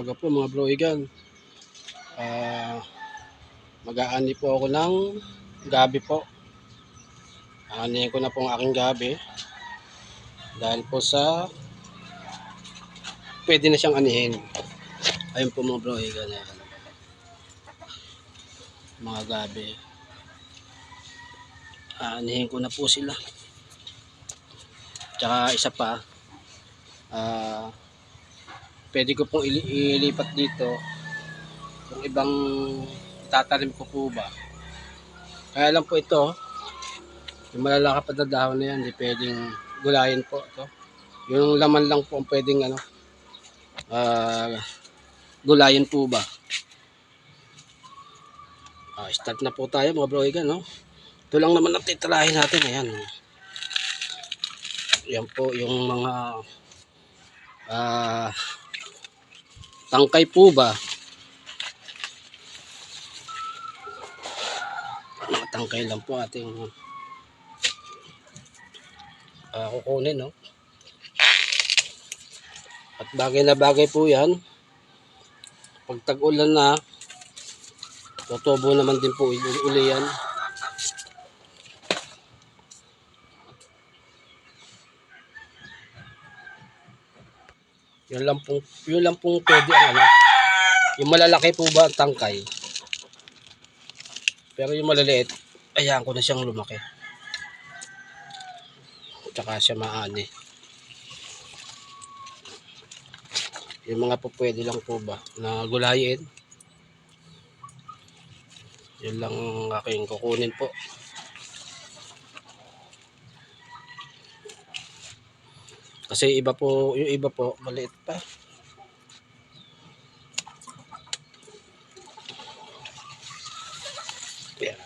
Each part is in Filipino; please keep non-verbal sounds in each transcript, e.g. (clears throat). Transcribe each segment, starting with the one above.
umaga po mga bro igan. Ah, mag-aani po ako ng gabi po. Aanihin ko na po ang aking gabi. Dahil po sa pwede na siyang anihin. Ayun po mga bro igan. Ayan. Mga gabi. Aanihin ko na po sila. Tsaka isa pa, ah, pwede ko pong ili- ilipat dito yung ibang tatanim ko po ba. Kaya lang po ito, yung malalakap na dahon na yan, hindi pwedeng gulayin po ito. Yung laman lang po ang pwedeng ano, ah, gulayin po ba. Ah, start na po tayo mga bro igan, no? Ito lang naman ang titirahin natin, ayan. Yan po yung mga ah tangkay po ba? Tangkay lang po ating ah, kukunin, no? At bagay na bagay po yan. Pag tag-ulan na, tutubo naman din po uli yan. Yun lang pong, yun lang pong pwede ang ano. Yung malalaki po ba ang tangkay? Pero yung malaliit, ayaan ko na siyang lumaki. Tsaka siya maani. Yung mga po pwede lang po ba na gulayin. Yun lang ang aking kukunin po. Kasi iba po, yung iba po, maliit pa. Yan.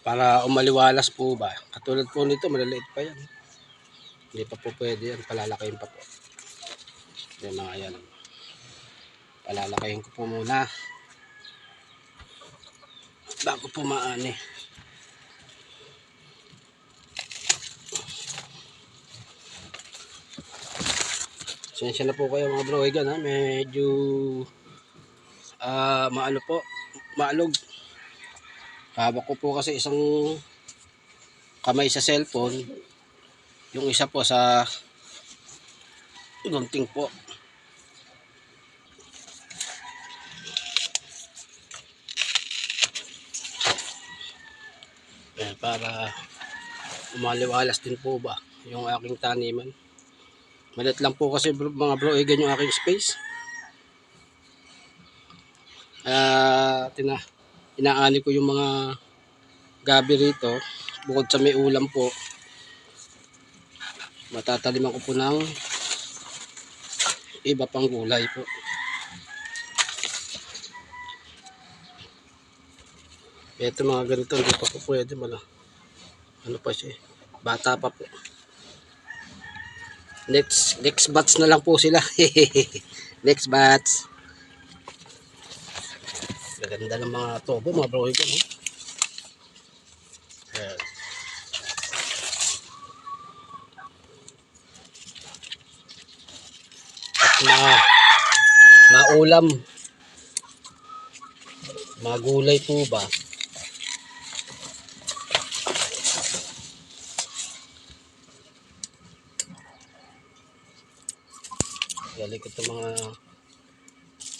Para umaliwalas po ba. Katulad po nito, maliliit pa yan. Hindi pa po pwede yan. Palalakihin pa po. Yung mga yan. Palalakihin ko po muna. Bago po maani. Sensya na po kayo mga bro, Egan, ha? medyo ah maano po, maalog. Hawak ko po kasi isang kamay sa cellphone, yung isa po sa gunting po. Para umaliwalas din po ba yung aking taniman. Malit lang po kasi mga bro, igan yung aking space. Ah, tina inaani ko yung mga gabi rito bukod sa may ulam po. Matataliman ko po ng iba pang gulay po. Ito mga ganito, hindi pa po pwede mala. Ano pa siya eh, Bata pa po. Next, next batch na lang po sila. (laughs) next batch. Gaganda ng mga tobo, mga bro ko. No? Ayan. At mga maulam. Magulay po ba? Galing ko ito mga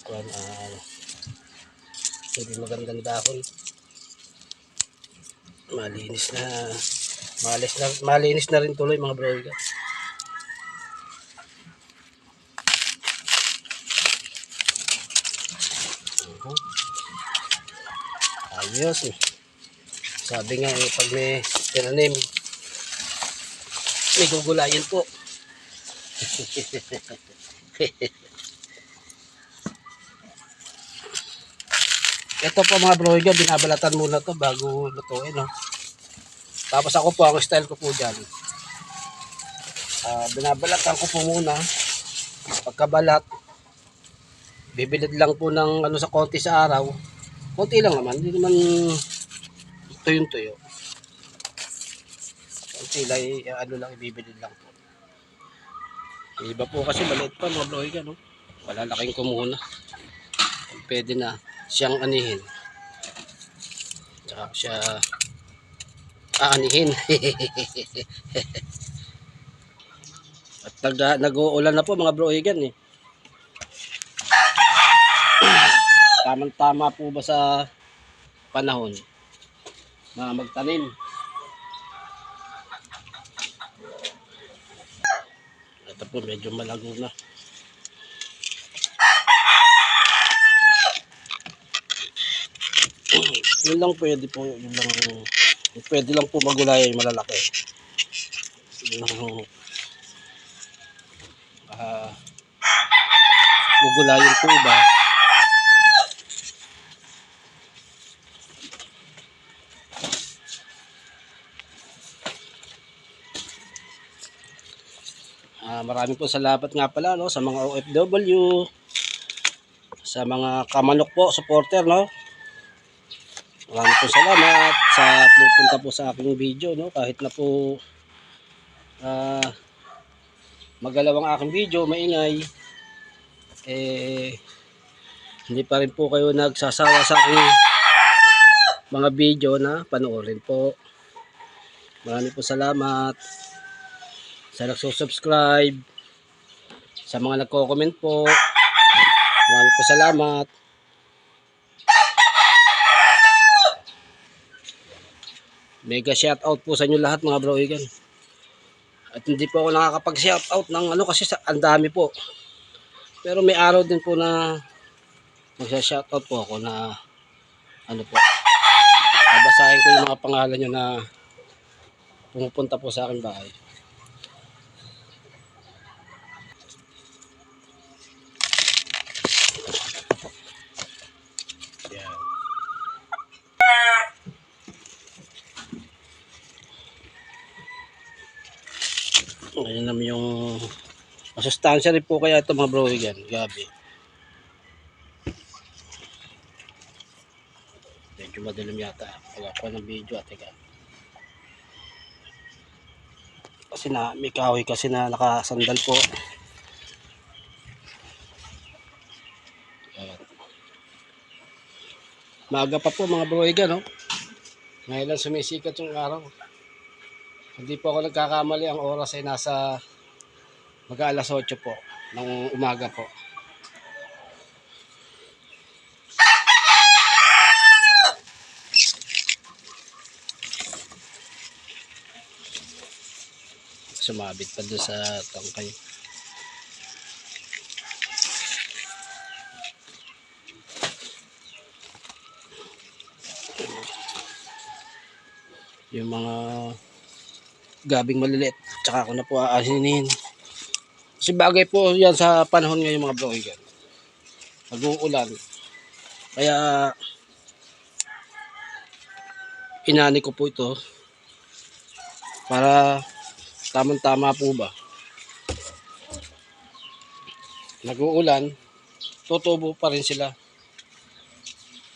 kuan ah hindi magandang dahon. Malinis na malis na malinis na rin tuloy mga bro. Ayos eh. Sabi nga eh, pag may tinanim, may gugulayin po. (laughs) (laughs) Ito po mga broiga, binabalatan muna to bago lutuin. No? Tapos ako po, ang style ko po dyan. Ah, binabalatan ko po muna. Pagkabalat, bibilid lang po ng ano sa konti sa araw. Konti lang naman, hindi naman tuyong tuyo. Konti lang, ano lang, ibibilid lang po. Iba po kasi maliit pa mga broigan, no? Palalaking ko muna. Pwede na siyang anihin. Tsaka siya aanihin. (laughs) At nag, nag-uulan na po mga broigan eh. (clears throat) Tamang-tama po ba sa panahon na magtanim? Po medyo malago na. (clears throat) yun lang pwede po, yun lang pwede lang po magulay yung malalaki. Yung ah gugulayin po ba? Maraming po salamat nga pala no sa mga OFW sa mga kamanok po supporter no. Maraming po salamat sa pupunta po sa aking video no kahit na po ah magalaw ang aking video, maingay eh hindi pa rin po kayo nagsasawa sa aking mga video na panoorin po. Maraming po salamat sa nagsusubscribe, sa mga nagko-comment po. Maraming po salamat. Mega shout out po sa inyo lahat mga broigan. At hindi po ako nakakapag-shout out ng ano kasi sa, ang dami po. Pero may araw din po na magsa-shout out po ako na ano po. Babasahin ko yung mga pangalan nyo na pumupunta po sa akin bahay. Ayun naman yung masustansya rin po kaya ito mga bro yan, gabi. Medyo madilim yata. Pag ako ng video at teka. Kasi na, may kahoy kasi na nakasandal po. Maaga pa po mga broiga, no? Ngayon lang sumisikat yung araw. Hindi po ako nagkakamali. Ang oras ay nasa mag alas 8 po ng umaga po. Sumabit pa doon sa tangkay. Yung mga gabing maliliit. Tsaka ako na po aasinin. Kasi bagay po yan sa panahon ngayon mga broigan. Nag-uulan. Kaya inani ko po ito para tamang-tama po ba. Nag-uulan, tutubo pa rin sila.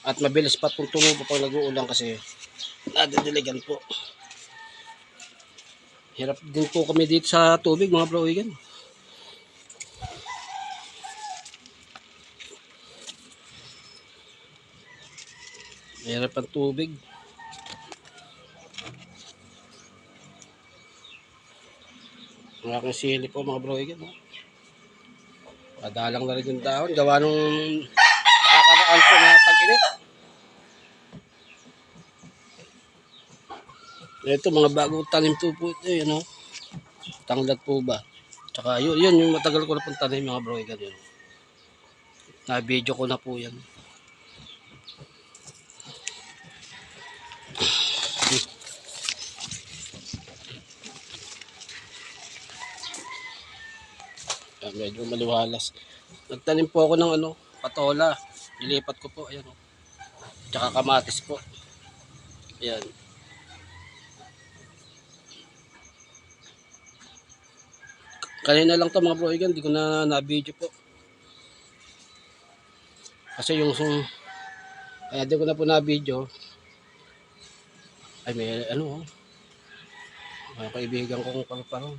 At mabilis pa itong tumubo pag nag-uulan kasi nadidiligan po. Hirap din po kami dito sa tubig mga broigan. Hirap ang tubig. Ang aking sili po mga broigan. No? Padalang na rin yung dahon. Gawa nung nakakaraan po na tag-init. Ito mga bagong tanim po po ito. Yun, no? Tanglat po ba? Tsaka yun, yun yung matagal ko na pong tanim mga broigan. Yun. Na-video ko na po yan. Ah, medyo maliwalas. Nagtanim po ako ng ano, patola. Nilipat ko po, ayan o. Tsaka kamatis po. Ayan. Kanina lang to mga broigan, hindi ko na na-video po. Kasi yung sung kaya di ko na po na-video. Ay may ano oh. Mga kaibigan kong parang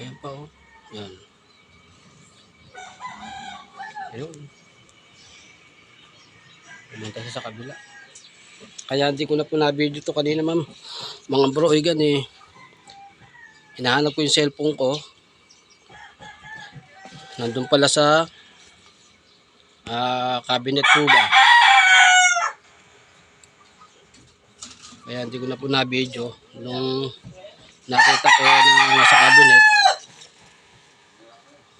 Ayan pa oh. Yan. Ayun. Pumunta siya sa kabila. Kaya hindi ko na po na-video to kanina ma'am. Mga bro, igan eh. Hinahanap ko yung cellphone ko. Nandun pala sa ah cabinet po ba. Kaya hindi ko na po na-video. Nung nakita ko na nasa cabinet,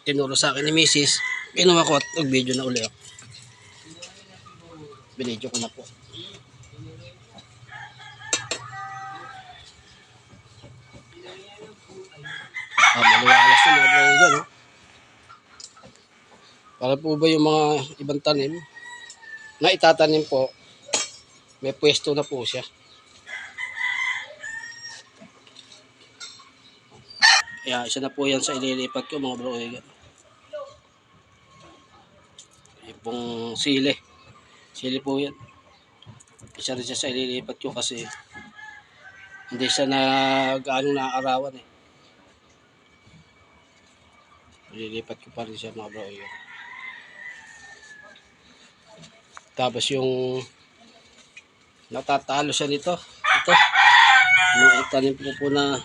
tinuro sa akin ni Mrs. Kinuha ko at nag-video na uli ako. Binidyo ko na po. Na kaibigan, no? Para po ba yung mga ibang tanim na itatanim po, may pwesto na po siya. Kaya isa na po yan sa ililipat ko mga bro kaibigan. Yung sili. Sili po yan. Isa rin siya sa ililipat ko kasi hindi siya nag ano naaarawan eh. Ililipat ko pa rin siya mga bro kaibigan. Tapos yung natatalo siya nito. Ito. Yung itanim po po na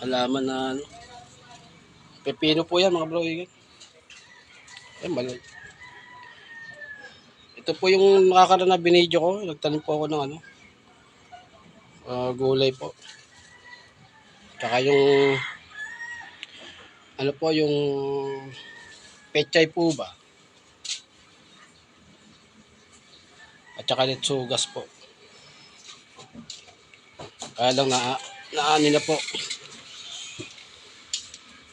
halaman na ano. Pepino po yan mga bro. Igan. Eh, mali. Ito po yung nakakaroon na binidyo ko. Nagtanim po ako ng ano. ah, gulay po. Tsaka yung ano po yung pechay po ba? At saka litsugas po. Kaya lang na naani na po.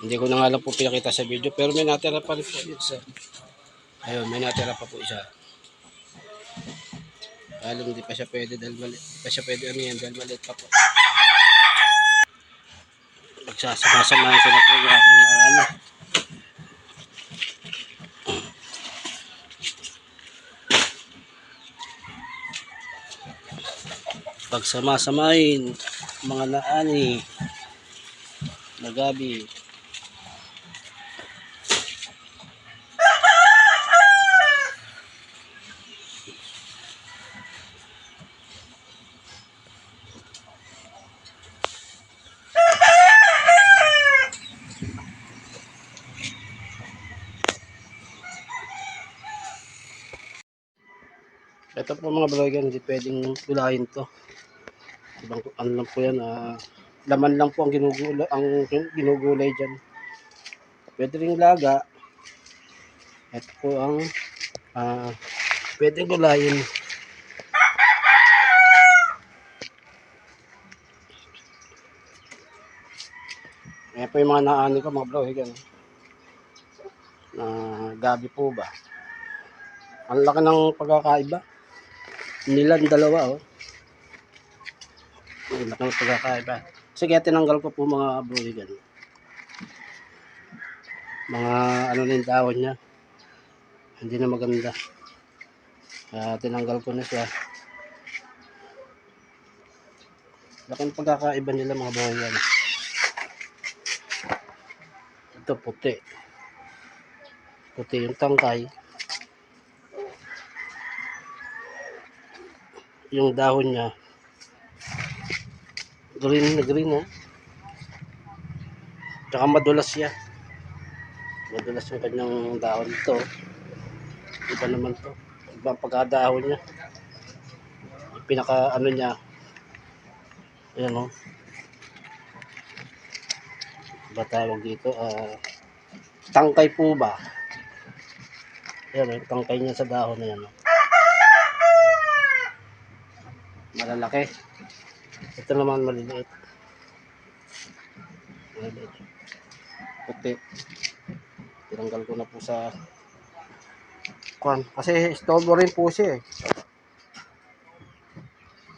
Hindi ko na nga lang po pinakita sa video pero may natira pa rin po isa. Ayun, may natira pa po isa. Lang hindi pa siya pwede dahil mali. Pa siya pwede ano yan dahil maliit pa po. Pagsasama-samahin ko na po yung aking ano. Pagsama-samahin mga naani na Ito po mga vlogger, hindi pwedeng gulahin to. Ibang ano lang po yan, ah, laman lang po ang ginugulay, ang ginugulay dyan. Pwede rin laga. Ito po ang ah, pwedeng gulayin. Ayan po yung mga naani ko mga vlogger. Na gabi po ba? Ang laki ng pagkakaiba. Nilan dalawa oh. Ang laki ng pagkakaiba. Sige, tinanggal ko po mga broigan. Mga ano na yung dahon niya. Hindi na maganda. Kaya tinanggal ko na siya. Laki ng pagkakaiba nila mga broigan. Ito puti. Puti yung tangkay. Yung dahon niya. Green na green oh. tsaka madulas siya. Madulas yung kanyang dahon ito iba naman to. Iba pagkadahon niya. Pinaka ano niya. Ayan oh. Ba tawag dito? Ah tangkay po ba? Ayan oh, tangkay niya sa dahon na yan oh. Malalaki. Ito naman maliliit. Maliliit. Puti. Tinanggal ko na po sa kwan. Kasi storbo rin po siya eh.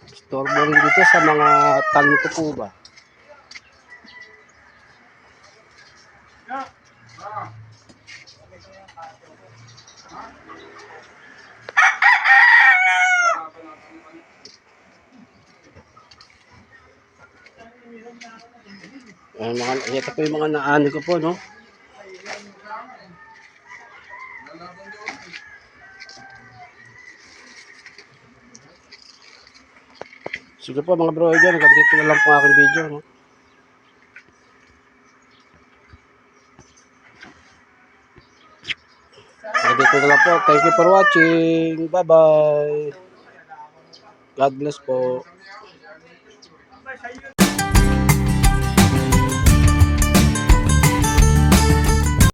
Storbo rin dito sa mga tanim ko po ba. Po yung mga naani ko po, no? Sige po mga bro, dyan. Dito na lang po aking video, no? Hanggang dito na lang po. Thank you for watching. Bye-bye. God bless po.